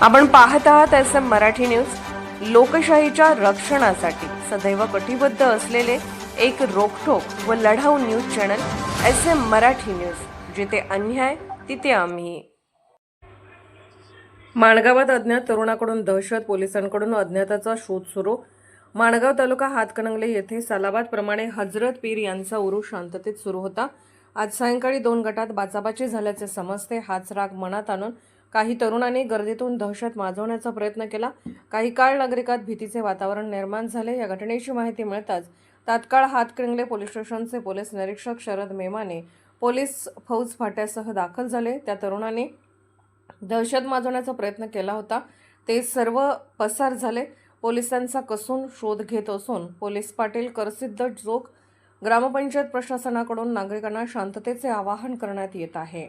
आपण पाहत आहात एस एम मराठी न्यूज. लोकशाहीच्या रक्षणासाठी सदैव कटिबद्ध असलेले एक रोखोक व लढाऊ news channel S M Marathi news. जिथे अन्याय तिथे आम्ही. माणगावात अज्ञात तरुणाकडून दहशत पोलिसांकडून अज्ञाताचा शोध सुरू. माणगाव तालुका हातकणंगले येथे सलाबादप्रमाणे हजरत पीर यांचा उरू शांततेत सुरू होता. आज सायंकाळी दोन गटात बाचाबाची झाल्याचे समजते हाच राग मनात आणून काही तरुणांनी गर्दीतून दहशत माजवण्याचा प्रयत्न केला. काही काळ नागरिकात भीतीचे वातावरण निर्माण झाले. या घटनेची माहिती मिळताच तात्काळ हातकणंगले पोलीस स्टेशनचे पोलीस निरीक्षक शरद मेमाने पोलीस फौज फाट्यासह दाखल झाले. त्या तरुणांनी दहशत माजवण्याचा प्रयत्न केला होता. ते सर्व पसार झाले. पोलिसांचा कसून शोध घेत असून पोलीस पाटील करसिद्ध जोग ग्रामपंचायत प्रशासनाकडून नागरिकांना शांततेचे आवाहन करण्यात येत आहे.